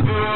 Mm-hmm.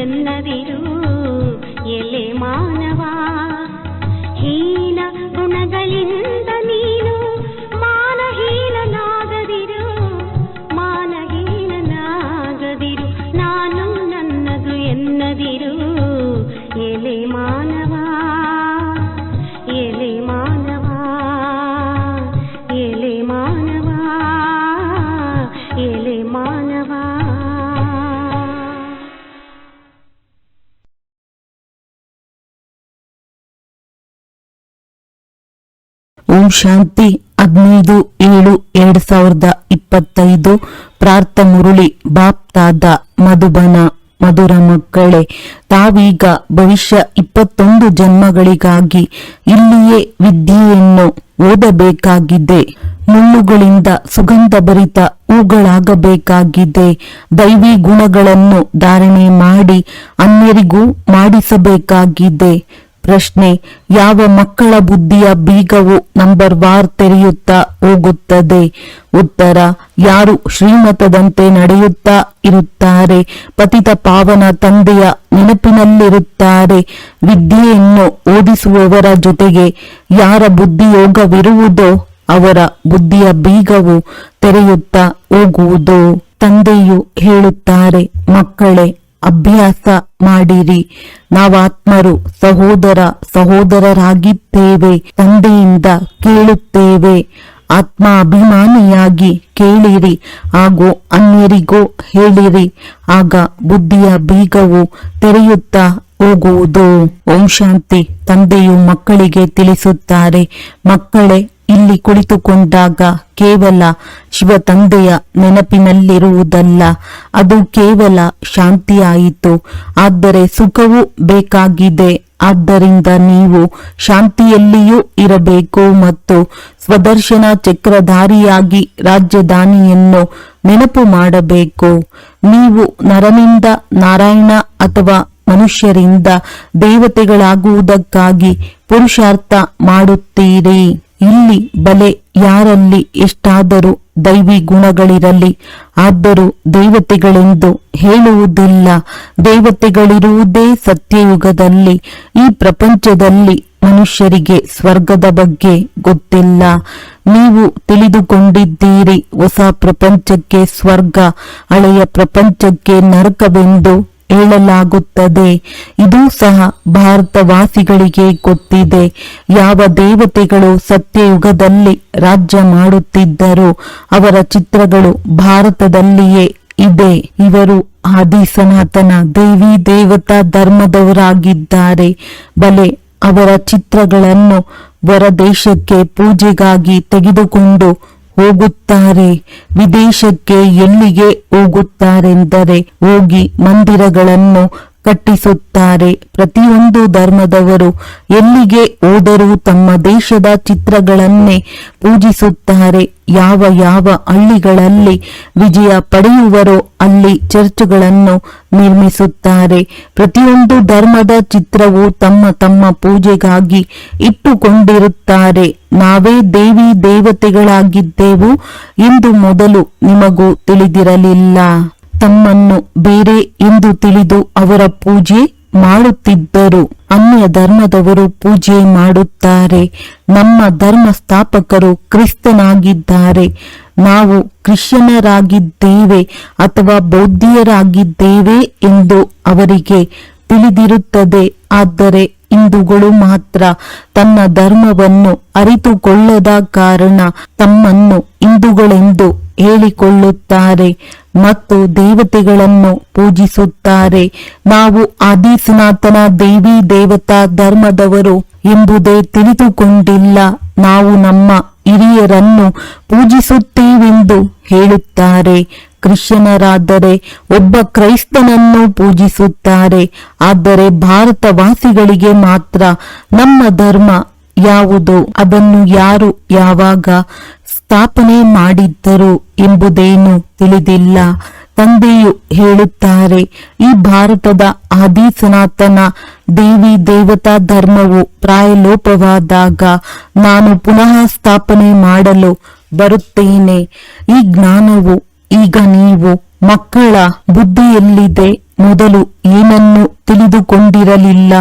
ಎನ್ನದಿರು ಎಲೆ ಮಾನವ ಶಾಂತಿ ಹದಿನೈದು ಏಳು ಎರಡ್ ಸಾವಿರದ ಇಪ್ಪತ್ತೈದು. ಪ್ರಾರ್ಥ ಮುರುಳಿ ಬಾಪ್ತಾದ ಮಧುಬನ, ಮಧುರ ಮಕ್ಕಳೇ, ತಾವೀಗ ಭವಿಷ್ಯ ಇಪ್ಪತ್ತೊಂದು ಜನ್ಮಗಳಿಗಾಗಿ ಇಲ್ಲಿಯೇ ವಿದ್ಯೆಯನ್ನು ಓದಬೇಕಾಗಿದೆ. ಮುಳ್ಳುಗಳಿಂದ ಸುಗಂಧಭರಿತ ಹೂಗಳಾಗಬೇಕಾಗಿದೆ. ದೈವಿ ಗುಣಗಳನ್ನು ಧಾರಣೆ ಮಾಡಿ ಅನ್ಯರಿಗೂ ಮಾಡಿಸಬೇಕಾಗಿದೆ. ಪ್ರಶ್ನೆ, ಯಾವ ಮಕ್ಕಳ ಬುದ್ಧಿಯ ಬೀಗವು ನಂಬರ್ ವಾರ್ ತೆರೆಯುತ್ತಾ ಹೋಗುತ್ತದೆ? ಉತ್ತರ, ಯಾರು ಶ್ರೀಮತದಂತೆ ನಡೆಯುತ್ತಾ ಇರುತ್ತಾರೆ? ಪತಿತ ಪಾವನ ತಂದೆಯ ನೆನಪಿನಲ್ಲಿರುತ್ತಾರೆ? ವಿದ್ಯೆಯನ್ನು ಓದಿಸುವವರ ಜೊತೆಗೆ ಯಾರ ಬುದ್ಧಿಯೋಗವಿರುವುದೋ ಅವರ ಬುದ್ಧಿಯ ಬೀಗವು ತೆರೆಯುತ್ತಾ ಹೋಗುವುದು ತಂದೆಯು ಹೇಳುತ್ತಾರೆ. ಮಕ್ಕಳೇ ಅಭ್ಯಾಸ ಮಾಡಿರಿ. ನಾವಾತ್ಮರು ಸಹೋದರ ಸಹೋದರರಾಗಿದ್ದೇವೆ, ತಂದೆಯಿಂದ ಕೇಳುತ್ತೇವೆ. ಆತ್ಮ ಅಭಿಮಾನಿಯಾಗಿ ಕೇಳಿರಿ, ಹಾಗೂ ಅನ್ಯರಿಗೂ ಹೇಳಿರಿ. ಆಗ ಬುದ್ಧಿಯ ಬೀಗವು ತೆರೆಯುತ್ತಾ ಹೋಗುವುದು. ಓಂ ಶಾಂತಿ ತಂದೆಯು ಮಕ್ಕಳಿಗೆ ತಿಳಿಸುತ್ತಾರೆ. ಮಕ್ಕಳೇ ಇಲ್ಲಿ ಕುಳಿತುಕೊಂಡಾಗ ಕೇವಲ ಶಿವ ತಂದೆಯ ನೆನಪಿನಲ್ಲಿರುವುದಲ್ಲ, ಅದು ಕೇವಲ ಶಾಂತಿಯಾಯಿತು. ಆದರೆ ಸುಖವೂ ಬೇಕಾಗಿದೆ. ಆದ್ದರಿಂದ ನೀವು ಶಾಂತಿಯಲ್ಲಿಯೂ ಇರಬೇಕು ಮತ್ತು ಸ್ವದರ್ಶನ ಚಕ್ರಧಾರಿಯಾಗಿ ರಾಜಧಾನಿಯನ್ನು ನೆನಪು ಮಾಡಬೇಕು. ನೀವು ನರನಿಂದ ನಾರಾಯಣ ಅಥವಾ ಮನುಷ್ಯರಿಂದ ದೇವತೆಗಳಾಗುವುದಕ್ಕಾಗಿ ಪುರುಷಾರ್ಥ ಮಾಡುತ್ತೀರಿ. ಇಲ್ಲಿ ಬಲೆ ಯಾರಲ್ಲಿ ಎಷ್ಟಾದರೂ ದೈವಿ ಗುಣಗಳಿರಲಿ, ಆದರೂ ದೇವತೆಗಳೆಂದು ಹೇಳುವುದಿಲ್ಲ. ದೇವತೆಗಳಿರುವುದೇ ಸತ್ಯಯುಗದಲ್ಲಿ, ಈ ಪ್ರಪಂಚದಲ್ಲಿ ಮನುಷ್ಯರಿಗೆ ಸ್ವರ್ಗದ ಬಗ್ಗೆ ಗೊತ್ತಿಲ್ಲ. ನೀವು ತಿಳಿದುಕೊಂಡಿದ್ದೀರಿ, ಹೊಸ ಪ್ರಪಂಚಕ್ಕೆ ಸ್ವರ್ಗ, ಹಳೆಯ ಪ್ರಪಂಚಕ್ಕೆ ನರಕವೆಂದು. ಹೇಳಲಾಗುತ್ತದೆ. ಇದು ಸಹ ಭಾರತವಾಸಿಗಳಿಗೆ ಗೊತ್ತಿದೆ. ಯಾವ ದೇವತೆಗಳು ಸತ್ಯಯುಗದಲ್ಲಿ ರಾಜ್ಯ ಮಾಡುತ್ತಿದ್ದರು ಅವರ ಚಿತ್ರಗಳು ಭಾರತದಲ್ಲಿಯೇ ಇದೆ. ಇವರು ಆದಿ ಸನಾತನ ದೇವಿ ದೇವತಾ ಧರ್ಮದವರಾಗಿದ್ದಾರೆ. ಬಲೆ ಅವರ ಚಿತ್ರಗಳನ್ನು ಹೊರದೇಶಕ್ಕೆ ಪೂಜೆಗಾಗಿ ತೆಗೆದುಕೊಂಡು ಹೋಗುತ್ತಾರೆ. ವಿದೇಶಕ್ಕೆ ಎಲ್ಲಿಗೆ ಹೋಗುತ್ತಾರೆಂದರೆ ಹೋಗಿ ಮಂದಿರಗಳನ್ನು ಕಟ್ಟಿಸುತ್ತಾರೆ. ಪ್ರತಿಯೊಂದು ಧರ್ಮದವರು ಎಲ್ಲಿಗೆ ಹೋದರೂ ತಮ್ಮ ದೇಶದ ಚಿತ್ರಗಳನ್ನೇ ಪೂಜಿಸುತ್ತಾರೆ. ಯಾವ ಯಾವ ಹಳ್ಳಿಗಳಲ್ಲಿ ವಿಜಯ ಪಡೆಯುವರೋ ಅಲ್ಲಿ ಚರ್ಚ್ಗಳನ್ನು ನಿರ್ಮಿಸುತ್ತಾರೆ. ಪ್ರತಿಯೊಂದು ಧರ್ಮದ ಚಿತ್ರವು ತಮ್ಮ ತಮ್ಮ ಪೂಜೆಗಾಗಿ ಇಟ್ಟುಕೊಂಡಿರುತ್ತಾರೆ. ನಾವೇ ದೇವಿ ದೇವತೆಗಳಾಗಿದ್ದೆವು ಎಂದು ಮೊದಲು ನಿಮಗೂ ತಿಳಿದಿರಲಿಲ್ಲ. ತಮ್ಮನ್ನು ಬೇರೆ ಎಂದು ತಿಳಿದು ಅವರ ಪೂಜೆ ಮಾಡುತ್ತಿದ್ದರು. ಅನ್ಯ ಧರ್ಮದವರು ಪೂಜೆ ಮಾಡುತ್ತಾರೆ. ನಮ್ಮ ಧರ್ಮ ಸ್ಥಾಪಕರು ಕ್ರಿಸ್ತನಾಗಿದ್ದಾರೆ. ನಾವು ಕ್ರಿಶ್ಚಿಯನರಾಗಿದ್ದೇವೆ ಅಥವಾ ಬೌದ್ಧಿಯರಾಗಿದ್ದೇವೆ ಎಂದು ಅವರಿಗೆ ತಿಳಿದಿರುತ್ತದೆ. ಆದರೆ ಹಿಂದೂಗಳು ಮಾತ್ರ ತನ್ನ ಧರ್ಮವನ್ನು ಅರಿತುಕೊಳ್ಳದ ಕಾರಣ ತಮ್ಮನ್ನು ಹಿಂದೂಗಳೆಂದು ಹೇಳಿಕೊಳ್ಳುತ್ತಾರೆ. ಮತ್ತು ದೇವತೆಗಳನ್ನು ಪೂಜಿಸುತ್ತಾರೆ. ನಾವು ಆದಿ ಸನಾತನ ದೇವಿ ದೇವತಾ ಧರ್ಮದವರು ಎಂಬುದೇ ತಿಳಿದುಕೊಂಡಿಲ್ಲ. ನಾವು ನಮ್ಮ ಹಿರಿಯರನ್ನು ಪೂಜಿಸುತ್ತೇವೆಂದು ಹೇಳುತ್ತಾರೆ. ಕ್ರಿಶ್ಚಿಯನರಾದರೆ ಒಬ್ಬ ಕ್ರೈಸ್ತನನ್ನು ಪೂಜಿಸುತ್ತಾರೆ. ಆದರೆ ಭಾರತವಾಸಿಗಳಿಗೆ ಮಾತ್ರ ನಮ್ಮ ಧರ್ಮ ಯಾವುದು? ಅದನ್ನು ಯಾರು ಯಾವಾಗ ಸ್ಥಾಪನೆ ಮಾಡಿದ್ದರು ಎಂಬುದೇನು ತಿಳಿದಿಲ್ಲ. ತಂದೆಯು ಹೇಳುತ್ತಾರೆ, ಈ ಭಾರತದ ಆದಿ ಸನಾತನ ದೇವಿ ದೇವತಾ ಧರ್ಮವು ಪ್ರಾಯಲೋಪವಾದಾಗ ನಾನು ಪುನಃ ಸ್ಥಾಪನೆ ಮಾಡಲು ಬರುತ್ತೇನೆ. ಈ ಜ್ಞಾನವು ಈಗ ನೀವು ಮಕ್ಕಳ ಬುದ್ಧಿಯಲ್ಲಿದೆ. ಮೊದಲು ಏನನ್ನು ತಿಳಿದುಕೊಂಡಿರಲಿಲ್ಲ.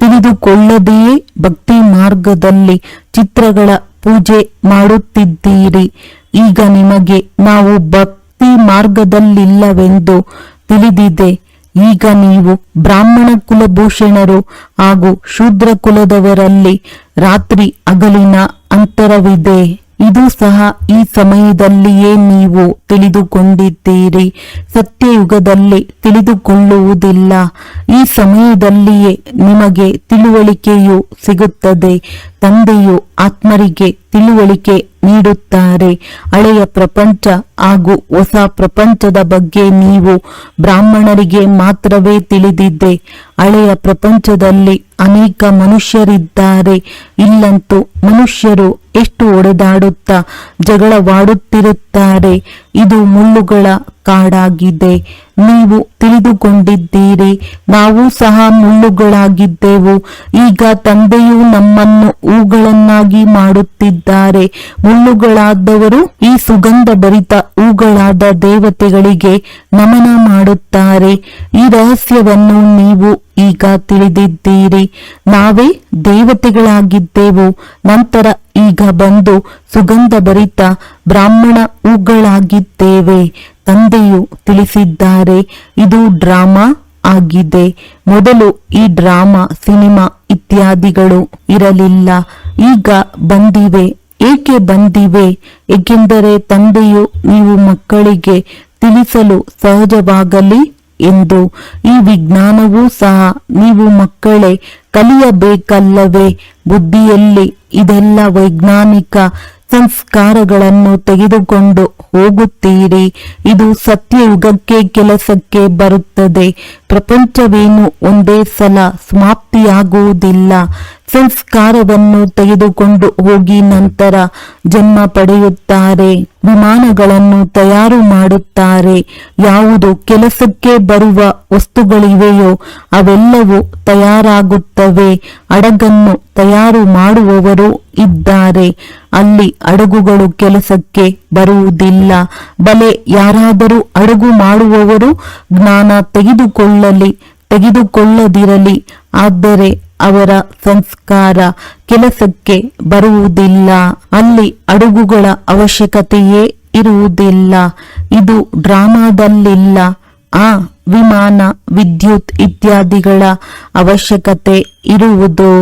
ತಿಳಿದುಕೊಳ್ಳದೆಯೇ ಭಕ್ತಿ ಮಾರ್ಗದಲ್ಲಿ ಚಿತ್ರಗಳ ಪೂಜೆ ಮಾಡುತ್ತಿದ್ದೀರಿ. ಈಗ ನಿಮಗೆ ನಾವು ಭಕ್ತಿ ಮಾರ್ಗದಲ್ಲಿಲ್ಲವೆಂದು ತಿಳಿದಿದೆ. ಈಗ ನೀವು ಬ್ರಾಹ್ಮಣ ಕುಲಭೂಷಣರು ಹಾಗೂ ಶೂದ್ರ ಕುಲದವರಲ್ಲಿ ರಾತ್ರಿ ಹಗಲಿನ ಅಂತರವಿದೆ. ಇದು ಸಹ ಈ ಸಮಯದಲ್ಲಿಯೇ ನೀವು ತಿಳಿದುಕೊಂಡಿದ್ದೀರಿ. ಸತ್ಯಯುಗದಲ್ಲಿ ತಿಳಿದುಕೊಳ್ಳುವುದಿಲ್ಲ. ಈ ಸಮಯದಲ್ಲಿಯೇ ನಿಮಗೆ ತಿಳುವಳಿಕೆಯು ಸಿಗುತ್ತದೆ. ತಂದೆಯು ಆತ್ಮರಿಗೆ ತಿಳುವಳಿಕೆ ನೀಡುತ್ತಾರೆ. ಹಳೆಯ ಪ್ರಪಂಚ ಹಾಗೂ ಹೊಸ ಪ್ರಪಂಚದ ಬಗ್ಗೆ ನೀವು ಬ್ರಾಹ್ಮಣರಿಗೆ ಮಾತ್ರವೇ ತಿಳಿದಿದ್ದೆ ಹಳೆಯ ಪ್ರಪಂಚದಲ್ಲಿ ಅನೇಕ ಮನುಷ್ಯರಿದ್ದಾರೆ. ಇಲ್ಲಂತೂ ಮನುಷ್ಯರು ಎಷ್ಟು ಒಡೆದಾಡುತ್ತಾ ಜಗಳವಾಡುತ್ತಿರುತ್ತಾರೆ. ಇದು ಮುಳ್ಳುಗಳ ಕಾಡಾಗಿದೆ. ನೀವು ತಿಳಿದುಕೊಂಡಿದ್ದೀರಿ, ನಾವು ಸಹ ಮುಳ್ಳುಗಳಾಗಿದ್ದೆವು. ಈಗ ತಂದೆಯು ನಮ್ಮನ್ನು ಹೂಗಳನ್ನಾಗಿ ಮಾಡುತ್ತಿದ್ದಾರೆ. ಮುಳ್ಳುಗಳಾದವರು ಈ ಸುಗಂಧ ಭರಿತ ಹೂಗಳಾದ ದೇವತೆಗಳಿಗೆ ನಮನ ಮಾಡುತ್ತಾರೆ. ಈ ರಹಸ್ಯವನ್ನು ನೀವು ಈಗ ತಿಳಿದಿದ್ದೀರಿ. ನಾವೇ ದೇವತೆಗಳಾಗಿದ್ದೆವು. ನಂತರ ಈಗ ಬಂದು ಸುಗಂಧ ಭರಿತ ಬ್ರಾಹ್ಮಣ ಹೂಗಳಾಗಿದ್ದೇವೆ. ತಂದೆಯು ತಿಳಿಸಿದ್ದಾರೆ, ಇದು ಡ್ರಾಮಾ ಆಗಿದೆ. ಮೊದಲು ಈ ಡ್ರಾಮಾ, ಸಿನಿಮಾ ಇತ್ಯಾದಿಗಳು ಇರಲಿಲ್ಲ. ಈಗ ಬಂದಿವೆ. ಏಕೆ ಬಂದಿವೆ? ಏಕೆಂದರೆ ತಂದೆಯು ನೀವು ಮಕ್ಕಳಿಗೆ ತಿಳಿಸಲು ಸಹಜವಾಗಲಿ ಎಂದು. ಈ ವಿಜ್ಞಾನವೂ ಸಹ ನೀವು ಮಕ್ಕಳೇ ಕಲಿಯಬೇಕಲ್ಲವೇ? ಬುದ್ಧಿಯಲ್ಲಿ ಇದೆಲ್ಲ ವೈಜ್ಞಾನಿಕ ಸಂಸ್ಕಾರಗಳನ್ನು ತೆಗೆದುಕೊಂಡು ಹೋಗುತ್ತೀರಿ. ಇದು ಸತ್ಯಯುಗಕ್ಕೆ ಕೆಲಸಕ್ಕೆ ಬರುತ್ತದೆ. ಪ್ರಪಂಚವೇನು ಒಂದೇ ಸಲ ಸಮಾಪ್ತಿಯಾಗುವುದಿಲ್ಲ ಸಂಸ್ಕಾರವನ್ನು ತೆಗೆದುಕೊಂಡು ಹೋಗಿ ನಂತರ ಜನ್ಮ ಪಡೆಯುತ್ತಾರೆ, ವಿಮಾನಗಳನ್ನು ತಯಾರು ಮಾಡುತ್ತಾರೆ. ಯಾವುದು ಕೆಲಸಕ್ಕೆ ಬರುವ ವಸ್ತುಗಳಿವೆಯೋ ಅವೆಲ್ಲವೂ ತಯಾರಾಗುತ್ತವೆ. ಅಡಗನ್ನು ತಯಾರು ಮಾಡುವವರು ಇದ್ದಾರೆ. ಅಲ್ಲಿ ಅಡಗುಗಳು ಕೆಲಸಕ್ಕೆ ಬರುವುದಿಲ್ಲ. ಬಲೆ ಯಾರಾದರೂ ಅಡಗು ಮಾಡುವವರು ಜ್ಞಾನ ತೆಗೆದುಕೊಳ್ಳಲಿ, ತೆಗೆದುಕೊಳ್ಳದಿರಲಿ. ಆದರೆ ಅವರ ಸಂಸ್ಕಾರ ಕೆಲಸಕ್ಕೆ ಬರುವುದಿಲ್ಲ. ಅಲ್ಲಿ ಅಡುಗುಗಳ ಅವಶ್ಯಕತೆಯೇ ಇರುವುದಿಲ್ಲ. ಇದು ಡ್ರಾಮಾದಲ್ಲಿಲ್ಲ. ಆ ವಿಮಾನ, ವಿದ್ಯುತ್ ಇತ್ಯಾದಿಗಳ ಅವಶ್ಯಕತೆ ಇರುವುದು.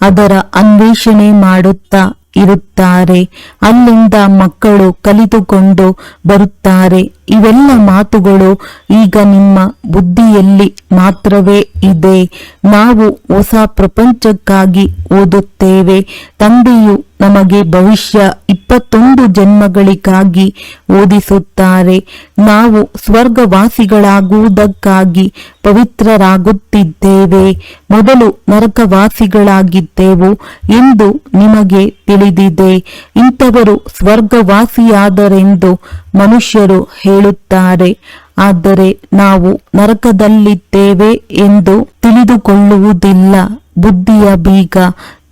ಅದರ ಅನ್ವೇಷಣೆ ಮಾಡುತ್ತಾ ಇರುತ್ತಾರೆ. ಅಲ್ಲಿಂದ ಮಕ್ಕಳು ಕಲಿತುಕೊಂಡು ಬರುತ್ತಾರೆ. ಇವೆಲ್ಲ ಮಾತುಗಳು. ಈಗ ನಿಮ್ಮ ಬುದ್ಧಿಯಲ್ಲಿ ಮಾತ್ರವೇ ಇದೆ. ನಾವು ಹೊಸ ಪ್ರಪಂಚಕ್ಕಾಗಿ ಓದುತ್ತೇವೆ. ತಂದೆಯು ನಮಗೆ ಭವಿಷ್ಯ ಇಪ್ಪತ್ತೊಂದು ಜನ್ಮಗಳಿಗಾಗಿ ಓದಿಸುತ್ತಾರೆ. ನಾವು ಸ್ವರ್ಗವಾಸಿಗಳಾಗುವುದಕ್ಕಾಗಿ ಪವಿತ್ರರಾಗುತ್ತಿದ್ದೇವೆ. ಮೊದಲು ನರಕವಾಸಿಗಳಾಗಿದ್ದೆವು ಎಂದು ನಿಮಗೆ ತಿಳಿದಿದೆ. ಇಂಥವರು ಸ್ವರ್ಗವಾಸಿಯಾದರೆಂದು ಮನುಷ್ಯರು ಹೇಳುತ್ತಾರೆ. ಆದರೆ ನಾವು ನರಕದಲ್ಲಿದ್ದೇವೆ ಎಂದು ತಿಳಿದುಕೊಳ್ಳುವುದಿಲ್ಲ. ಬುದ್ಧಿಯ ಬೀಗ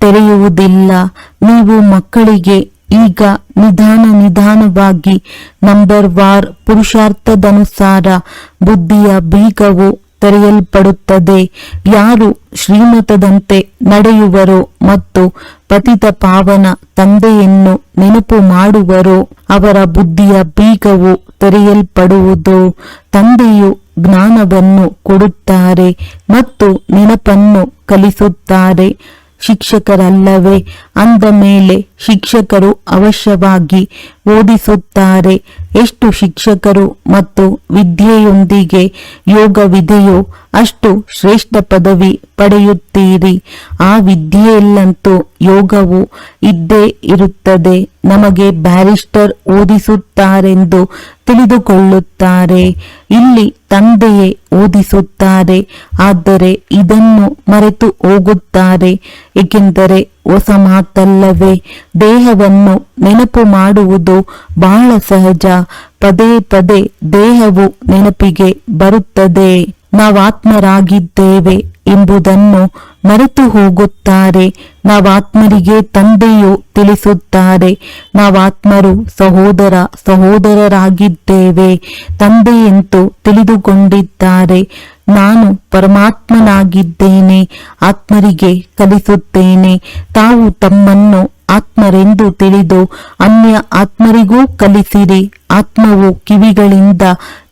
ತೆರೆಯುವುದಿಲ್ಲ. ನೀವು ಮಕ್ಕಳಿಗೆ ಈಗ ನಿಧಾನ ನಿಧಾನವಾಗಿ ನಂಬರ್ ವಾರ್ ಪುರುಷಾರ್ಥದನುಸಾರ ಬುದ್ಧಿಯ ಬೀಗವು ತೆರೆಯಲ್ಪಡುತ್ತದೆ. ಯಾರು ಶ್ರೀಮತದಂತೆ ನಡೆಯುವರೋ ಮತ್ತು ಪತಿತ ಪಾವನ ತಂದೆಯನ್ನು ನೆನಪು ಮಾಡುವರೋ ಅವರ ಬುದ್ಧಿಯ ಬೀಗವು ತೆರೆಯಲ್ಪಡುವುದು. ತಂದೆಯು ಜ್ಞಾನವನ್ನು ಕೊಡುತ್ತಾರೆ ಮತ್ತು ನೆನಪನ್ನು ಕಲಿಸುತ್ತಾರೆ. ಶಿಕ್ಷಕರಲ್ಲವೇ? ಅಂದ ಮೇಲೆ ಶಿಕ್ಷಕರು ಅವಶ್ಯವಾಗಿ ಓದಿಸುತ್ತಾರೆ. ಎಷ್ಟು ಶಿಕ್ಷಕರು ಮತ್ತು ವಿದ್ಯೆಯೊಂದಿಗೆ ಯೋಗವಿದೆಯೋ ಅಷ್ಟು ಶ್ರೇಷ್ಠ ಪದವಿ ಪಡೆಯುತ್ತೀರಿ. ಆ ವಿದ್ಯೆಯಲ್ಲಂತೂ ಯೋಗವು ಇದ್ದೇ ಇರುತ್ತದೆ. ನಮಗೆ ಬ್ಯಾರಿಸ್ಟರ್ ಓದಿಸುತ್ತಾರೆಂದು ತಿಳಿದುಕೊಳ್ಳುತ್ತಾರೆ. ಇಲ್ಲಿ ತಂದೆಯೇ ಓದಿಸುತ್ತಾರೆ, ಆದರೆ ಇದನ್ನು ಮರೆತು ಹೋಗುತ್ತಾರೆ. ಏಕೆಂದರೆ ಹೊಸ ಮಾತಲ್ಲವೇ, ದೇಹವನ್ನು ನೆನಪು ಮಾಡುವುದು ಬಹಳ ಸಹಜ. ಪದೇ ಪದೇ ದೇಹವು ನೆನಪಿಗೆ ಬರುತ್ತದೆ. ನಾವಾತ್ಮರಾಗಿದ್ದೇವೆ ಎಂಬುದನ್ನು ಮರೆತು ಹೋಗುತ್ತಾರೆ. ನಾವಾತ್ಮರಿಗೆ ತಂದೆಯು ತಿಳಿಸುತ್ತಾರೆ. ನಾವಾತ್ಮರು ಸಹೋದರ ಸಹೋದರರಾಗಿದ್ದೇವೆ. ತಂದೆಯಂತೂ ತಿಳಿದುಕೊಂಡಿದ್ದಾರೆ. ನಾನು ಪರಮಾತ್ಮನಾಗಿದ್ದೇನೆ. ಆತ್ಮರಿಗೆ ಕಲಿಸುತ್ತೇನೆ. ತಾವು ತಮ್ಮನ್ನು ಆತ್ಮರೆಂದು ತಿಳಿದು ಅನ್ಯ ಆತ್ಮರಿಗೂ ಕಲಿಸಿರಿ. ಆತ್ಮವು ಕಿವಿಗಳಿಂದ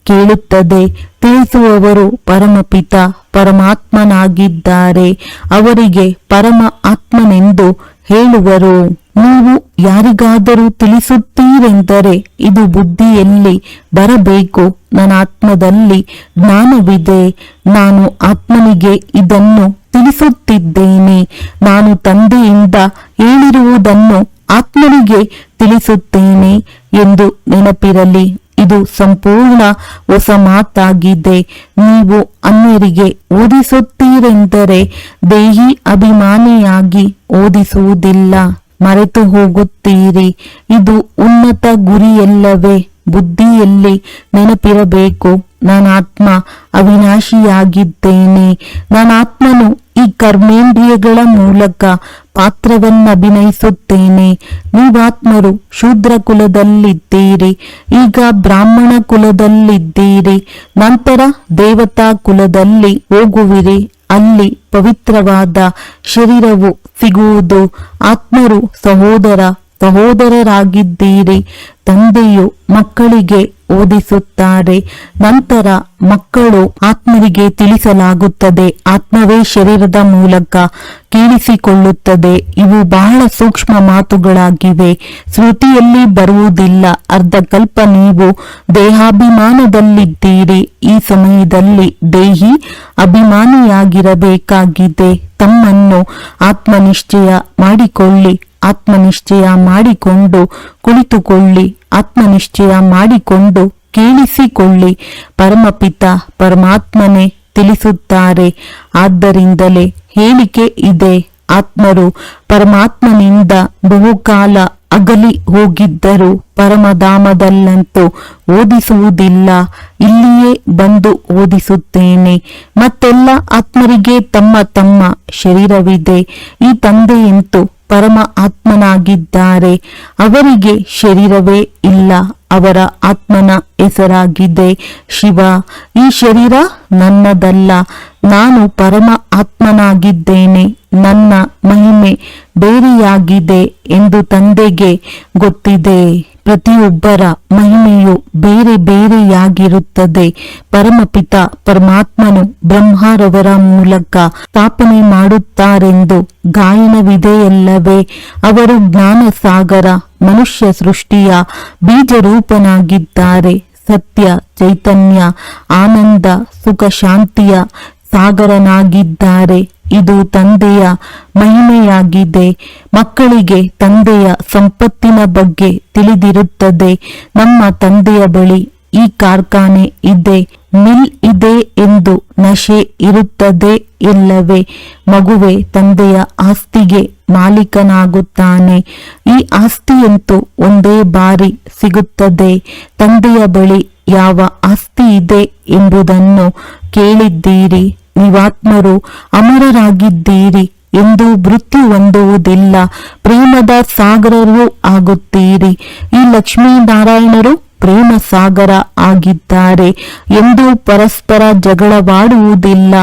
ಕೇಳುತ್ತದೆ. ತಿಳಿಸುವವರು ಪರಮಪಿತ, ಪರಮಾತ್ಮನಾಗಿದ್ದಾರೆ. ಅವರಿಗೆ ಪರಮ ಆತ್ಮನೆಂದು ಹೇಳುವರು. ನೀವು ಯಾರಿಗಾದರೂ ತಿಳಿಸುತ್ತೀರೆಂದರೆ ಇದು ಬುದ್ಧಿಯಲ್ಲಿ ಬರಬೇಕು. ನನ್ನ ಆತ್ಮದಲ್ಲಿ ಜ್ಞಾನವಿದೆ. ನಾನು ಆತ್ಮನಿಗೆ ಇದನ್ನು ತಿಳಿಸುತ್ತಿದ್ದೇನೆ. ನಾನು ತಂದೆಯಿಂದ ಹೇಳಿರುವುದನ್ನು ಆತ್ಮನಿಗೆ ತಿಳಿಸುತ್ತೇನೆ ಎಂದು ನೆನಪಿರಲಿ. ಇದು ಸಂಪೂರ್ಣ ಹೊಸ ಮಾತಾಗಿದೆ. ನೀವು ಅನ್ಯರಿಗೆ ಓದಿಸುತ್ತೀರೆಂದರೆ ದೇಹಿ ಅಭಿಮಾನಿಯಾಗಿ ಓದಿಸುವುದಿಲ್ಲ. ಮರೆತು ಹೋಗುತ್ತೀರಿ ಇದು ಉನ್ನತ ಗುರಿಯಲ್ಲವೇ? ಬುದ್ಧಿಯಲ್ಲಿ ನೆನಪಿರಬೇಕು. ನಾನಾತ್ಮ ಅವಿನಾಶಿಯಾಗಿದ್ದೇನೆ. ನಾನಾತ್ಮನು ಈ ಕರ್ಮೇಂದ್ರಿಯಗಳ ಮೂಲಕ ಪಾತ್ರವನ್ನಭಿನಯಿಸುತ್ತೇನೆ ನೀವಾತ್ಮರು ಶೂದ್ರ ಕುಲದಲ್ಲಿದ್ದೀರಿ. ಈಗ ಬ್ರಾಹ್ಮಣ ಕುಲದಲ್ಲಿದ್ದೀರಿ. ನಂತರ ದೇವತಾ ಕುಲದಲ್ಲಿ ಹೋಗುವಿರಿ. ಅಲ್ಲಿ ಪವಿತ್ರವಾದ ಶರೀರವು ಸಿಗುವುದು. ಆತ್ಮರು ಸಹೋದರ ಸಹೋದರರಾಗಿದ್ದೀರಿ, ತಂದೆಯು ಮಕ್ಕಳಿಗೆ ಓದಿಸುತ್ತಾರೆ, ನಂತರ ಮಕ್ಕಳು ಆತ್ಮರಿಗೆ ತಿಳಿಸಲಾಗುತ್ತದೆ, ಆತ್ಮವೇ ಶರೀರದ ಮೂಲಕ ಕೇಳಿಸಿಕೊಳ್ಳುತ್ತದೆ. ಇವು ಬಹಳ ಸೂಕ್ಷ್ಮ ಮಾತುಗಳಾಗಿವೆ ಸ್ಮೃತಿಯಲ್ಲಿ ಬರುವುದಿಲ್ಲ, ಅರ್ಧಕಲ್ಪ ನೀವು ದೇಹಾಭಿಮಾನದಲ್ಲಿದ್ದೀರಿ, ಈ ಸಮಯದಲ್ಲಿ ದೇಹಿ ಅಭಿಮಾನಿಯಾಗಿರಬೇಕಾಗಿದೆ, ತಮ್ಮನ್ನು ಆತ್ಮನಿಶ್ಚಯ ಮಾಡಿಕೊಳ್ಳಿ. ಆತ್ಮನಿಶ್ಚಯ ಮಾಡಿಕೊಂಡು ಕುಳಿತುಕೊಳ್ಳಿ, ಆತ್ಮನಿಶ್ಚಯ ಮಾಡಿಕೊಂಡು ಕೇಳಿಸಿಕೊಳ್ಳಿ. ಪರಮಪಿತ ಪರಮಾತ್ಮನೇ ತಿಳಿಸುತ್ತಾರೆ. ಆದ್ದರಿಂದಲೇ ಹೇಳಿಕೆ ಇದೆ. ಆತ್ಮರು ಪರಮಾತ್ಮನಿಂದ ಬಹುಕಾಲ ಅಗಲಿ ಹೋಗಿದ್ದರು. ಪರಮಧಾಮದಲ್ಲಂತೂ ಓದಿಸುವುದಿಲ್ಲ. ಇಲ್ಲಿಯೇ ಬಂದು ಓದಿಸುತ್ತೇನೆ. ಮತ್ತೆಲ್ಲ ಆತ್ಮರಿಗೆ ತಮ್ಮ ತಮ್ಮ ಶರೀರವಿದೆ. ಈ ತಂದೆಯಂತೂ ಪರಮ ಆತ್ಮನಾಗಿದ್ದಾರೆ. ಅವರಿಗೆ ಶರೀರವೇ ಇಲ್ಲ, ಅವರ ಆತ್ಮನ ಹೆಸರಾಗಿದೆ ಶಿವ. ಈ ಶರೀರ ನನ್ನದಲ್ಲ, ನಾನು ಪರಮ ಆತ್ಮನಾಗಿದ್ದೇನೆ, ನನ್ನ ಮಹಿಮೆ ಬೇರೆಯಾಗಿದೆ ಎಂದು ತಂದೆಗೆ ಗೊತ್ತಿದೆ. ಪ್ರತಿಯೊಬ್ಬರ ಮಹಿಮೆಯು ಬೇರೆ ಬೇರೆಯಾಗಿರುತ್ತದೆ. ಪರಮಪಿತ ಪರಮಾತ್ಮನು ಬ್ರಹ್ಮರವರ ಮೂಲಕ ಸ್ಥಾಪನೆ ಮಾಡುತ್ತಾರೆಂದು ಗಾಯನವಿದೆಯಲ್ಲವೇ. ಅವರು ಜ್ಞಾನಸಾಗರ, ಮನುಷ್ಯ ಸೃಷ್ಟಿಯ ಬೀಜರೂಪನಾಗಿದ್ದಾರೆ. ಸತ್ಯ, ಚೈತನ್ಯ, ಆನಂದ ಸುಖ ಶಾಂತಿಯ ಸಾಗರನಾಗಿದ್ದಾರೆ. ಇದು ತಂದೆಯ ಮಹಿಮೆಯಾಗಿದೆ. ಮಕ್ಕಳಿಗೆ ತಂದೆಯ ಸಂಪತ್ತಿನ ಬಗ್ಗೆ ತಿಳಿದಿರುತ್ತದೆ. ನಮ್ಮ ತಂದೆಯ ಬಳಿ ಈ ಕಾರ್ಖಾನೆ ಇದೆ. ಮಿಲ್ ಇದೆ ಎಂದು ನಶೆ ಇರುತ್ತದೆ ಇಲ್ಲವೇ ಮಗುವೆ ತಂದೆಯ ಆಸ್ತಿಗೆ ಮಾಲೀಕನಾಗುತ್ತಾನೆ. ಈ ಆಸ್ತಿಯಂತೂ ಒಂದೇ ಬಾರಿ ಸಿಗುತ್ತದೆ. ತಂದೆಯ ಬಳಿ ಯಾವ ಆಸ್ತಿ ಇದೆ ಎಂಬುದನ್ನು ಕೇಳಿದ್ದೀರಿ. ನೀವಾತ್ಮರು ಅಮರರಾಗಿದ್ದೀರಿ ಎಂದು ವೃತ್ತಿ ಹೊಂದುವುದಿಲ್ಲ. ಪ್ರೇಮದ ಸಾಗರರು ಆಗುತ್ತೀರಿ. ಈ ಲಕ್ಷ್ಮೀನಾರಾಯಣರು ಪ್ರೇಮ ಸಾಗರ ಆಗಿದ್ದಾರೆ ಎಂದು ಪರಸ್ಪರ ಜಗಳವಾಡುವುದಿಲ್ಲ.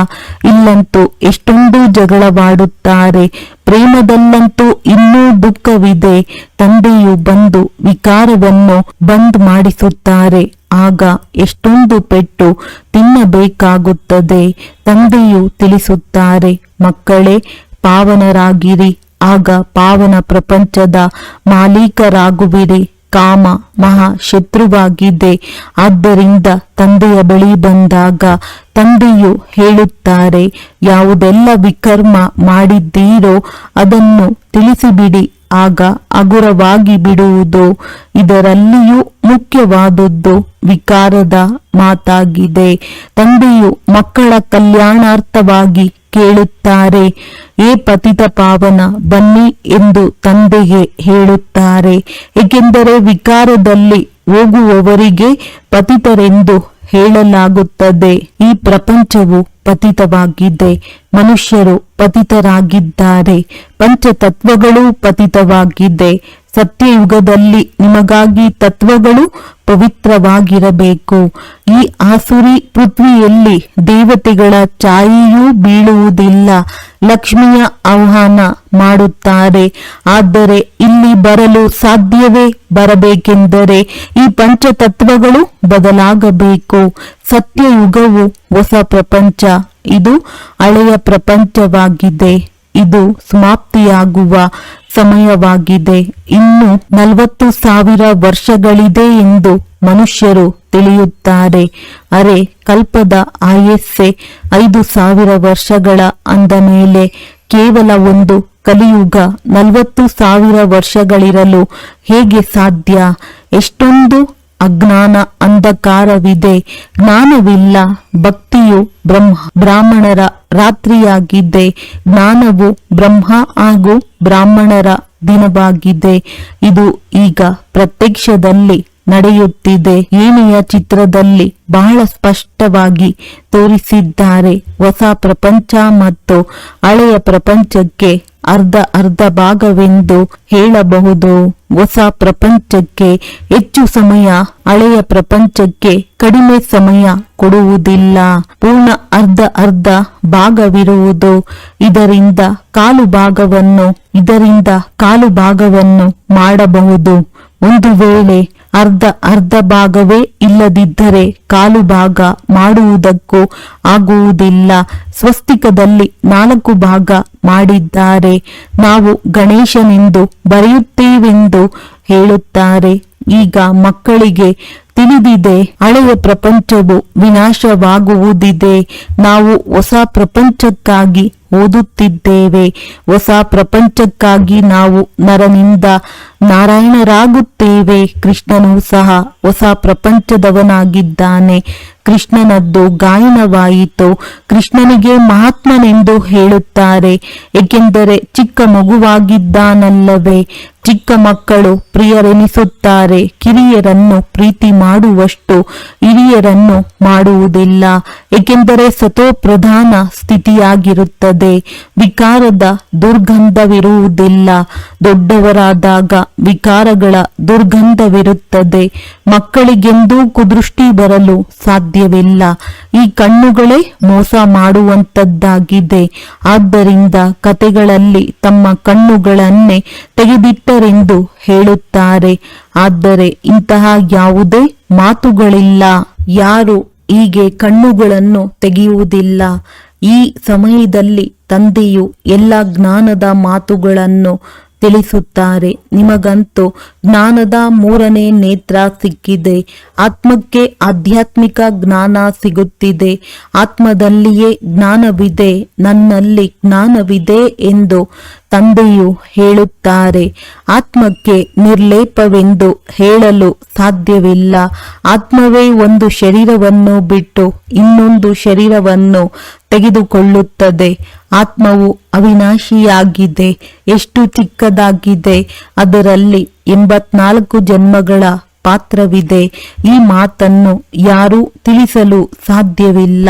ಇಲ್ಲಂತೂ ಎಷ್ಟೊಂದು ಜಗಳವಾಡುತ್ತಾರೆ. ಪ್ರೇಮದಲ್ಲಂತೂ ಇನ್ನೂ ದುಃಖವಿದೆ. ತಂದೆಯು ಬಂದು ವಿಕಾರವನ್ನು ಬಂದ್ ಮಾಡಿಸುತ್ತಾರೆ. ಆಗ ಎಷ್ಟೊಂದು ಪೆಟ್ಟು ತಿನ್ನಬೇಕಾಗುತ್ತದೆ. ತಂದೆಯು ತಿಳಿಸುತ್ತಾರೆ, ಮಕ್ಕಳೇ, ಪಾವನರಾಗಿರಿ, ಆಗ ಪಾವನ ಪ್ರಪಂಚದ ಮಾಲೀಕರಾಗುವಿರಿ. ಕಾಮ ಮಹಾ ಶತ್ರುವಾಗಿದೆ. ಆದ್ದರಿಂದ ತಂದೆಯ ಬಳಿ ಬಂದಾಗ ತಂದೆಯು ಹೇಳುತ್ತಾರೆ, ಯಾವುದೆಲ್ಲ ವಿಕರ್ಮ ಮಾಡಿದ್ದೀರೋ ಅದನ್ನು ತಿಳಿಸಿಬಿಡಿ. ಆಗ ಹಗುರವಾಗಿ ಬಿಡುವುದು ಇದರಲ್ಲಿಯೂ ಮುಖ್ಯವಾದದ್ದು ವಿಕಾರದ ಮಾತಾಗಿದೆ. ತಂದೆಯು ಮಕ್ಕಳ ಕಲ್ಯಾಣಾರ್ಥವಾಗಿ ಕೇಳುತ್ತಾರೆ, ಏ ಪತಿತ ಪಾವನ, ಬನ್ನಿ ಎಂದು ತಂದೆಗೆ ಹೇಳುತ್ತಾರೆ. ಏಕೆಂದರೆ ವಿಕಾರದಲ್ಲಿ ಹೋಗುವವರಿಗೆ ಪತಿತರೆಂದು ಹೇಳಲಾಗುತ್ತದೆ. ಈ ಪ್ರಪಂಚವು ಪತಿತವಾಗಿದೆ ಮನುಷ್ಯರು ಪತಿತರಾಗಿದ್ದಾರೆ. ಪಂಚತತ್ವಗಳು ಪತಿತವಾಗಿದೆ ಸತ್ಯಯುಗದಲ್ಲಿ ನಿಮಗಾಗಿ ತತ್ವಗಳು ಪವಿತ್ರವಾಗಿರಬೇಕು. ಈ ಆಸುರಿ ಪೃಥ್ವಿಯಲ್ಲಿ ದೇವತೆಗಳ ಛಾಯೆಯೂ ಬೀಳುವುದಿಲ್ಲ. ಲಕ್ಷ್ಮಿಯ ಆಹ್ವಾನ ಮಾಡುತ್ತಾರೆ. ಆದರೆ ಇಲ್ಲಿ ಬರಲು ಸಾಧ್ಯವೇ ಬರಬೇಕೆಂದರೆ ಈ ಪಂಚತತ್ವಗಳು ಬದಲಾಗಬೇಕು. ಸತ್ಯಯುಗವು ಹೊಸ ಪ್ರಪಂಚ. ಇದು ಹಳೆಯ ಪ್ರಪಂಚವಾಗಿದೆ. ಇದು ಸಮಾಪ್ತಿಯಾಗುವ ಸಮಯವಾಗಿದೆ. ಇನ್ನು ನಲವತ್ತು ಸಾವಿರ ವರ್ಷಗಳಿದೆ ಎಂದು ಮನುಷ್ಯರು ತಿಳಿಯುತ್ತಾರೆ. ಅರೆ, ಕಲ್ಪದ ಆಯಸ್ಸೆ ಐದು ಸಾವಿರ ವರ್ಷಗಳ ಅಂದ ಮೇಲೆ ಕೇವಲ ಒಂದು ಕಲಿಯುಗ ನಲವತ್ತು ಸಾವಿರ ವರ್ಷಗಳಿರಲು ಹೇಗೆ ಸಾಧ್ಯ? ಎಷ್ಟೊಂದು ಅಜ್ಞಾನ ಅಂಧಕಾರವಿದೆ. ಜ್ಞಾನವಿಲ್ಲ, ಭಕ್ತಿಯು ಬ್ರಹ್ಮ, ಬ್ರಾಹ್ಮಣರ ರಾತ್ರಿಯಾಗಿದೆ. ಜ್ಞಾನವು ಬ್ರಹ್ಮ ಹಾಗೂ ಬ್ರಾಹ್ಮಣರ ದಿನವಾಗಿದೆ. ಇದು ಈಗ ಪ್ರತ್ಯಕ್ಷದಲ್ಲಿ ನಡೆಯುತ್ತಿದೆ. ಏನೆಯ ಚಿತ್ರದಲ್ಲಿ ಬಹಳ ಸ್ಪಷ್ಟವಾಗಿ ತೋರಿಸಿದ್ದಾರೆ. ಹೊಸ ಪ್ರಪಂಚ ಮತ್ತು ಹಳೆಯ ಪ್ರಪಂಚಕ್ಕೆ ಅರ್ಧ ಅರ್ಧ ಭಾಗವೆಂದು ಹೇಳಬಹುದು. ಹೊಸ ಪ್ರಪಂಚಕ್ಕೆ ಹೆಚ್ಚು ಸಮಯ, ಹಳೆಯ ಪ್ರಪಂಚಕ್ಕೆ ಕಡಿಮೆ ಸಮಯ ಕೊಡುವುದಿಲ್ಲ. ಪೂರ್ಣ ಅರ್ಧ ಅರ್ಧ ಭಾಗವಿರುವುದು ಇದರಿಂದ ಕಾಲು ಭಾಗವನ್ನು ಇದರಿಂದ ಕಾಲು ಭಾಗವನ್ನು ಮಾಡಬಹುದು. ಒಂದು ವೇಳೆ ಅರ್ಧ ಅರ್ಧ ಭಾಗವೇ ಇಲ್ಲದಿದ್ದರೆ ಕಾಲು ಭಾಗ ಮಾಡುವುದಕ್ಕೂ ಆಗುವುದಿಲ್ಲ. ಸ್ವಸ್ತಿಕದಲ್ಲಿ ನಾಲ್ಕು ಭಾಗ ಮಾಡಿದ್ದಾರೆ. ನಾವು ಗಣೇಶನೆಂದು ಬರೆಯುತ್ತೇವೆಂದು ಹೇಳುತ್ತಾರೆ. ಈಗ ಮಕ್ಕಳಿಗೆ ತಿಳಿದಿದೆ ಹಳೆಯ ಪ್ರಪಂಚವು ವಿನಾಶವಾಗುವುದಿದೆ. ನಾವು ಹೊಸ ಪ್ರಪಂಚಕ್ಕಾಗಿ ಓದುತ್ತಿದ್ದೇವೆ. ಹೊಸ ಪ್ರಪಂಚಕ್ಕಾಗಿ ನಾವು ನರನಿಂದ ನಾರಾಯಣರಾಗುತ್ತೇವೆ. ಕೃಷ್ಣನು ಸಹ ಹೊಸ ಪ್ರಪಂಚದವನಾಗಿದ್ದಾನೆ. ಕೃಷ್ಣನದ್ದು ಗಾಯನವಾಯಿತು. ಕೃಷ್ಣನಿಗೆ ಮಹಾತ್ಮನೆಂದು ಹೇಳುತ್ತಾರೆ. ಏಕೆಂದರೆ ಚಿಕ್ಕ ಮಗುವಾಗಿದ್ದಾನಲ್ಲವೇ? ಚಿಕ್ಕ ಮಕ್ಕಳು ಪ್ರಿಯರೆನಿಸುತ್ತಾರೆ, ಕಿರಿಯರನ್ನು ಪ್ರೀತಿ ಮಾಡುವಷ್ಟು ಹಿರಿಯರನ್ನು ಮಾಡುವುದಿಲ್ಲ. ಏಕೆಂದರೆ ಸತೋ ಪ್ರಧಾನ ಸ್ಥಿತಿಯಾಗಿರುತ್ತದೆ. ವಿಕಾರದ ದುರ್ಗಂಧವಿರುವುದಿಲ್ಲ. ದೊಡ್ಡವರಾದಾಗ ವಿಕಾರಗಳ ದುರ್ಗಂಧವಿರುತ್ತದೆ. ಮಕ್ಕಳಿಗೆಂದೂ ಕುದೃಷ್ಟಿ ಬರಲು ಸಾಧ್ಯವಿಲ್ಲ. ಈ ಕಣ್ಣುಗಳೇ ಮೋಸ ಮಾಡುವಂತದ್ದಾಗಿದೆ ಆದ್ದರಿಂದ ಕತೆಗಳಲ್ಲಿ ತಮ್ಮ ಕಣ್ಣುಗಳನ್ನೇ ತೆಗೆದಿಟ್ಟರೆಂದು ಹೇಳುತ್ತಾರೆ. ಆದರೆ ಇಂತಹ ಯಾವುದೇ ಮಾತುಗಳಿಲ್ಲ. ಯಾರು ಹೀಗೆ ಕಣ್ಣುಗಳನ್ನು ತೆಗೆಯುವುದಿಲ್ಲ. ಈ ಸಮಯದಲ್ಲಿ ತಂದೆಯು ಎಲ್ಲ ಜ್ಞಾನದ ಮಾತುಗಳನ್ನು ತಿಳಿಸುತ್ತಾರೆ. ನಿಮಗಂತೂ ಜ್ಞಾನದ ಮೂರನೇ ನೇತ್ರ ಸಿಕ್ಕಿದೆ. ಆತ್ಮಕ್ಕೆ ಆಧ್ಯಾತ್ಮಿಕ ಜ್ಞಾನ ಸಿಗುತ್ತಿದೆ. ಆತ್ಮದಲ್ಲಿಯೇ ಜ್ಞಾನವಿದೆ. ನನ್ನಲ್ಲಿ ಜ್ಞಾನವಿದೆ ಎಂದು ತಂದೆಯು ಹೇಳುತ್ತಾರೆ. ಆತ್ಮಕ್ಕೆ ನಿರ್ಲೇಪವೆಂದು ಹೇಳಲು ಸಾಧ್ಯವಿಲ್ಲ. ಆತ್ಮವೇ ಒಂದು ಶರೀರವನ್ನು ಬಿಟ್ಟು ಇನ್ನೊಂದು ಶರೀರವನ್ನು ತೆಗೆದುಕೊಳ್ಳುತ್ತದೆ. ಆತ್ಮವು ಅವಿನಾಶಿಯಾಗಿದೆ. ಎಷ್ಟು ಚಿಕ್ಕದಾಗಿದೆ ಅದರಲ್ಲಿ ಎಂಬತ್ನಾಲ್ಕು ಜನ್ಮಗಳ ಪಾತ್ರವಿದೆ. ಈ ಮಾತನ್ನು ಯಾರೂ ತಿಳಿಸಲು ಸಾಧ್ಯವಿಲ್ಲ.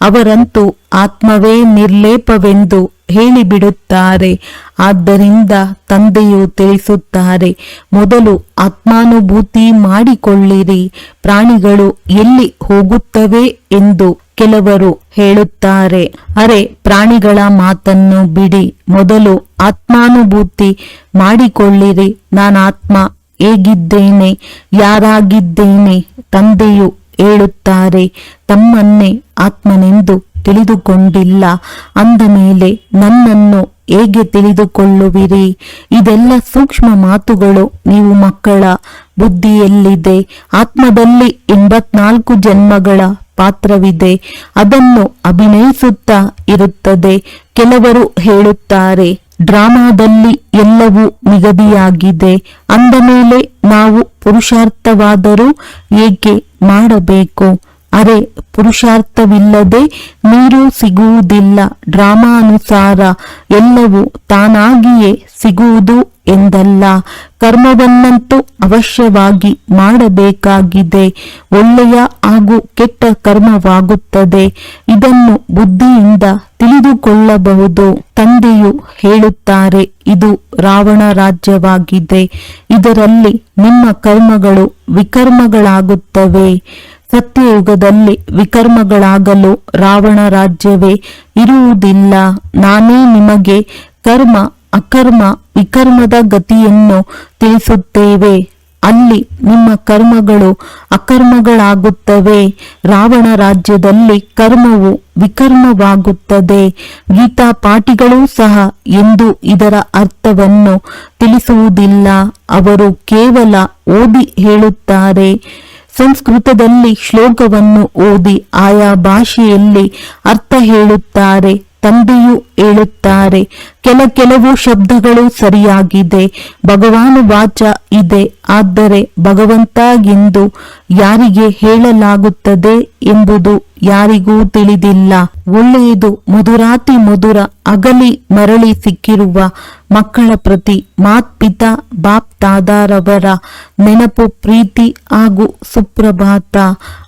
ಅವರಂತೂ ಆತ್ಮವೇ ನಿರ್ಲೇಪವೆಂದು ಹೇಳಿಬಿಡುತ್ತಾರೆ. ಆದ್ದರಿಂದ ತಂದೆಯು ತಿಳಿಸುತ್ತಾರೆ, ಮೊದಲು ಆತ್ಮಾನುಭೂತಿ ಮಾಡಿಕೊಳ್ಳಿರಿ, ಪ್ರಾಣಿಗಳು ಎಲ್ಲಿ ಹೋಗುತ್ತವೆ ಎಂದು ಕೆಲವರು ಹೇಳುತ್ತಾರೆ. ಅರೆ, ಪ್ರಾಣಿಗಳ ಮಾತನ್ನು ಬಿಡಿ, ಮೊದಲು ಆತ್ಮಾನುಭೂತಿ ಮಾಡಿಕೊಳ್ಳಿರಿ ನಾನಾತ್ಮ ಹೇಗಿದ್ದೇನೆ, ಯಾರಾಗಿದ್ದೇನೆ? ತಂದೆಯು ಹೇಳುತ್ತಾರೆ, ತಮ್ಮನ್ನೇ ಆತ್ಮನೆಂದು ತಿಳಿದುಕೊಂಡಿಲ್ಲ. ಅಂದ ಮೇಲೆ, ನನ್ನನ್ನು ಹೇಗೆ ತಿಳಿದುಕೊಳ್ಳುವಿರಿ? ಇದೆಲ್ಲ ಸೂಕ್ಷ್ಮ ಮಾತುಗಳು, ನೀವು ಮಕ್ಕಳ ಬುದ್ಧಿಯಲ್ಲಿದೆ, ಆತ್ಮದಲ್ಲಿ ಎಂಬತ್ನಾಲ್ಕು ಜನ್ಮಗಳ ಪಾತ್ರವಿದೆ, ಅದನ್ನು ಅಭಿನಯಿಸುತ್ತಾ ಇರುತ್ತದೆ, ಕೆಲವರು ಹೇಳುತ್ತಾರೆ, ಡ್ರಾಮಾದಲ್ಲಿ ಎಲ್ಲವೂ ನಿಗದಿಯಾಗಿದೆ, ಅಂದ ಮೇಲೆ ನಾವು ಪುರುಷಾರ್ಥವಾದರೂ ಏಕೆ ಮಾಡಬೇಕು? ಅರೆ, ಪುರುಷಾರ್ಥವಿಲ್ಲದೆ ನೀರು ಸಿಗುವುದಿಲ್ಲ. ಡ್ರಾಮಾನುಸಾರ ಎಲ್ಲವೂ ತಾನಾಗಿಯೇ ಸಿಗುವುದು ಎಂದಲ್ಲ. ಕರ್ಮವನ್ನಂತೂ ಅವಶ್ಯವಾಗಿ ಮಾಡಬೇಕಾಗಿದೆ. ಒಳ್ಳೆಯ ಹಾಗೂ ಕೆಟ್ಟ ಕರ್ಮವಾಗುತ್ತದೆ. ಇದನ್ನು ಬುದ್ಧಿಯಿಂದ ತಿಳಿದುಕೊಳ್ಳಬಹುದು. ತಂದೆಯು ಹೇಳುತ್ತಾರೆ, ಇದು ರಾವಣ ರಾಜ್ಯವಾಗಿದೆ. ಇದರಲ್ಲಿ ನಿಮ್ಮ ಕರ್ಮಗಳು ವಿಕರ್ಮಗಳಾಗುತ್ತವೆ. ಸತ್ಯಯುಗದಲ್ಲಿ ವಿಕರ್ಮಗಳಾಗಲು ರಾವಣ ರಾಜ್ಯವೇ ಇರುವುದಿಲ್ಲ. ನಾನೇ ನಿಮಗೆ ಕರ್ಮ, ಅಕರ್ಮ, ವಿಕರ್ಮದ ಗತಿಯನ್ನು ತಿಳಿಸುತ್ತೇವೆ. ಅಲ್ಲಿ ನಿಮ್ಮ ಕರ್ಮಗಳು ಅಕರ್ಮಗಳಾಗುತ್ತವೆ. ರಾವಣ ರಾಜ್ಯದಲ್ಲಿ ಕರ್ಮವು ವಿಕರ್ಮವಾಗುತ್ತದೆ. ಗೀತಾ ಪಾಠಿಗಳೂ ಸಹ ಎಂದು ಇದರ ಅರ್ಥವನ್ನು ತಿಳಿಸುವುದಿಲ್ಲ. ಅವರು ಕೇವಲ ಓದಿ ಹೇಳುತ್ತಾರೆ. ಸಂಸ್ಕೃತದಲ್ಲಿ ಶ್ಲೋಕವನ್ನು ಓದಿ ಆಯಾ ಭಾಷೆಯಲ್ಲಿ ಅರ್ಥ ಹೇಳುತ್ತಾರೆ, ತಂದೆಯು ಹೇಳುತ್ತಾರೆ. ಕೆಲ ಕೆಲವು ಶಬ್ದಗಳು ಸರಿಯಾಗಿದೆ, ಭಗವಾನು ವಾಚ ಇದೆ, ಆದರೆ ಭಗವಂತ ಎಂದು ಯಾರಿಗೆ ಹೇಳಲಾಗುತ್ತದೆ ಎಂಬುದು ಯಾರಿಗೂ ತಿಳಿದಿಲ್ಲ. ಒಳ್ಳೆಯದು ಮಧುರಾತಿ ಮಧುರ ಅಗಲಿ ಮರಳಿ ಸಿಕ್ಕಿರುವ ಮಕ್ಕಳ ಪ್ರತಿ ಮಾತ್ಪಿತಾ ಬಾಪ್ ತಾದಾರವರ ನೆನಪು, ಪ್ರೀತಿ ಹಾಗೂ ಸುಪ್ರಭಾತ.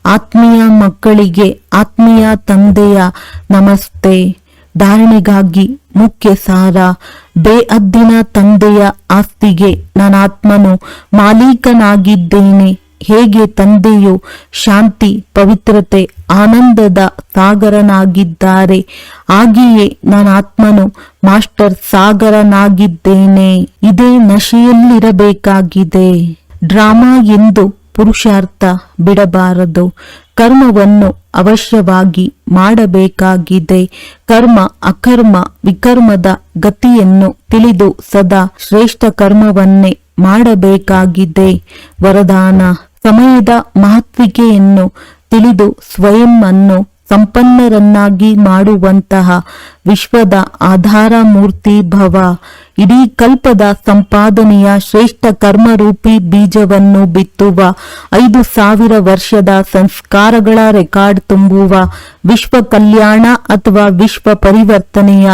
ಆತ್ಮೀಯ ಮಕ್ಕಳಿಗೆ ಆತ್ಮೀಯ ತಂದೆಯ ನಮಸ್ತೆ. ಧಾರಣೆಗಾಗಿ ಮುಖ್ಯ ಸಾರ. ಬೇಅದ್ದಿನ ತಂದೆಯ ಆಸ್ತಿಗೆ ನಾನಾತ್ಮನು ಮಾಲೀಕನಾಗಿದ್ದೇನೆ. ಹೇಗೆ ತಂದೆಯು ಶಾಂತಿ, ಪವಿತ್ರತೆ ಆನಂದದ ಸಾಗರನಾಗಿದ್ದಾರೆ. ಹಾಗೆಯೇ ನಾನಾತ್ಮನು ಮಾಸ್ಟರ್ ಸಾಗರನಾಗಿದ್ದೇನೆ. ಇದೇ ನಶೆಯಲ್ಲಿರಬೇಕಾಗಿದೆ. ಡ್ರಾಮಾ ಎಂದು ಪುರುಷಾರ್ಥ ಬಿಡಬಾರದು. ಕರ್ಮವನ್ನು ಅವಶ್ಯವಾಗಿ ಮಾಡಬೇಕಾಗಿದೆ. ಕರ್ಮ ಅಕರ್ಮ ವಿಕರ್ಮದ ಗತಿಯನ್ನು ತಿಳಿದು ಸದಾ ಶ್ರೇಷ್ಠ ಕರ್ಮವನ್ನೇ ಮಾಡಬೇಕಾಗಿದೆ. ವರದಾನ ಸಮಯದ ಮಹತ್ವಿಕೆಯನ್ನು ತಿಳಿದು ಸ್ವಯಂ ಅನ್ನು ಸಂಪನ್ನರನ್ನಾಗಿ ಮಾಡುವಂತಹ ವಿಶ್ವದ ಆಧಾರ ಮೂರ್ತಿ ಭವ. ಇಡೀ ಕಲ್ಪದ ಸಂಪಾದನೆಯ ಶ್ರೇಷ್ಠ ಕರ್ಮರೂಪಿ ಬೀಜವನ್ನು ಬಿತ್ತುವ ಐದು ಸಾವಿರ ವರ್ಷದ ಸಂಸ್ಕಾರಗಳ ರೆಕಾರ್ಡ್ ತುಂಬುವ ವಿಶ್ವ ಕಲ್ಯಾಣ ಅಥವಾ ವಿಶ್ವ ಪರಿವರ್ತನೆಯ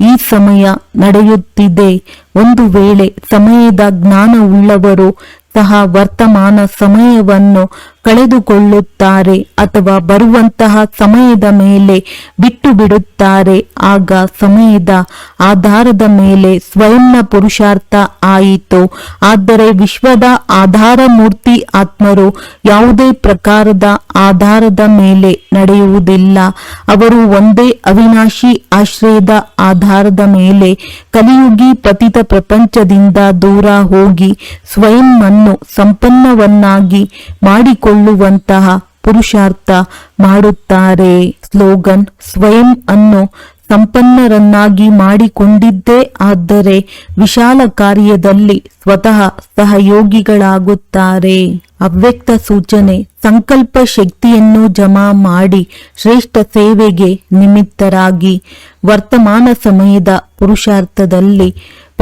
ಈ ಸಮಯ ನಡೆಯುತ್ತಿದೆ. ಒಂದು ವೇಳೆ ಸಮಯದ ಜ್ಞಾನವುಳ್ಳವರು ಸಹ ವರ್ತಮಾನ ಸಮಯವನ್ನು ಕಳೆದುಕೊಳ್ಳುತ್ತಾರೆ ಅಥವಾ ಬರುವಂತಹ ಸಮಯದ ಮೇಲೆ ಬಿಟ್ಟು ಬಿಡುತ್ತಾರೆ ಆಗ ಸಮಯದ ಆಧಾರದ ಮೇಲೆ ಸ್ವಯಂನ ಪುರುಷಾರ್ಥ ಆಯಿತು. ಆದರೆ ವಿಶ್ವದ ಆಧಾರ ಮೂರ್ತಿ ಆತ್ಮರು ಯಾವುದೇ ಪ್ರಕಾರದ ಆಧಾರದ ಮೇಲೆ ನಡೆಯುವುದಿಲ್ಲ. ಅವರು ಒಂದೇ ಅವಿನಾಶಿ ಆಶ್ರಯದ ಆಧಾರದ ಮೇಲೆ ಕಲಿಯುಗಿ ಪತಿತ ಪ್ರಪಂಚದಿಂದ ದೂರ ಹೋಗಿ ಸ್ವಯಂ ಅನ್ನು ಸಂಪನ್ನವನ್ನಾಗಿ ಮಾಡಿಕೊಳ್ಳುವಂತಹ ಪುರುಷಾರ್ಥ ಮಾಡುತ್ತಾರೆ. ಸ್ಲೋಗನ್, ಸ್ವಯಂ ಅನ್ನು ಸಂಪನ್ನರನ್ನಾಗಿ ಮಾಡಿಕೊಂಡಿದ್ದೇ, ಆದರೆ ವಿಶಾಲ ಕಾರ್ಯದಲ್ಲಿ ಸ್ವತಃ ಸಹಯೋಗಿಗಳಾಗುತ್ತಾರೆ. ಅವ್ಯಕ್ತ ಸೂಚನೆ, ಸಂಕಲ್ಪ ಶಕ್ತಿಯನ್ನು ಜಮಾ ಮಾಡಿ ಶ್ರೇಷ್ಠ ಸೇವೆಗೆ ನಿಮಿತ್ತರಾಗಿ. ವರ್ತಮಾನ ಸಮಯದ ಪುರುಷಾರ್ಥದಲ್ಲಿ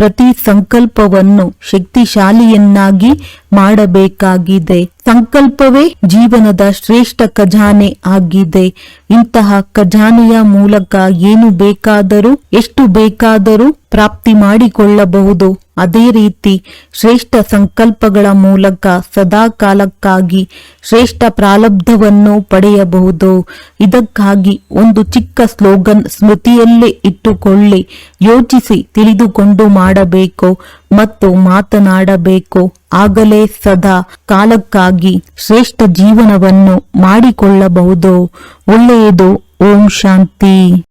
ಪ್ರತಿ ಸಂಕಲ್ಪವನ್ನು ಶಕ್ತಿಶಾಲಿಯನ್ನಾಗಿ ಮಾಡಬೇಕಾಗಿದೆ. ಸಂಕಲ್ಪವೇ ಜೀವನದ ಶ್ರೇಷ್ಠ ಖಜಾನೆ ಆಗಿದೆ. ಇಂತಹ ಖಜಾನೆಯ ಮೂಲಕ ಏನು ಬೇಕಾದರೂ, ಎಷ್ಟು ಬೇಕಾದರೂ ಪ್ರಾಪ್ತಿ ಮಾಡಿಕೊಳ್ಳಬಹುದು. ಅದೇ ರೀತಿ ಶ್ರೇಷ್ಠ ಸಂಕಲ್ಪಗಳ ಮೂಲಕ ಸದಾ ಕಾಲಕ್ಕಾಗಿ ಶ್ರೇಷ್ಠ ಪ್ರಾಲಬ್ಧವನ್ನು ಪಡೆಯಬಹುದು. ಇದಕ್ಕಾಗಿ ಒಂದು ಚಿಕ್ಕ ಸ್ಲೋಗನ್ ಸ್ಮೃತಿಯಲ್ಲೇ ಇಟ್ಟುಕೊಳ್ಳಿ, ಯೋಚಿಸಿ, ತಿಳಿದುಕೊಂಡು ಮಾಡಬೇಕು ಮತ್ತು ಮಾತನಾಡಬೇಕು. ಆಗಲೇ ಸದಾ ಕಾಲಕ್ಕಾಗಿ ಶ್ರೇಷ್ಠ ಜೀವನವನ್ನು ಮಾಡಿಕೊಳ್ಳಬಹುದು. ಒಳ್ಳೆಯದು. ಓಂ ಶಾಂತಿ.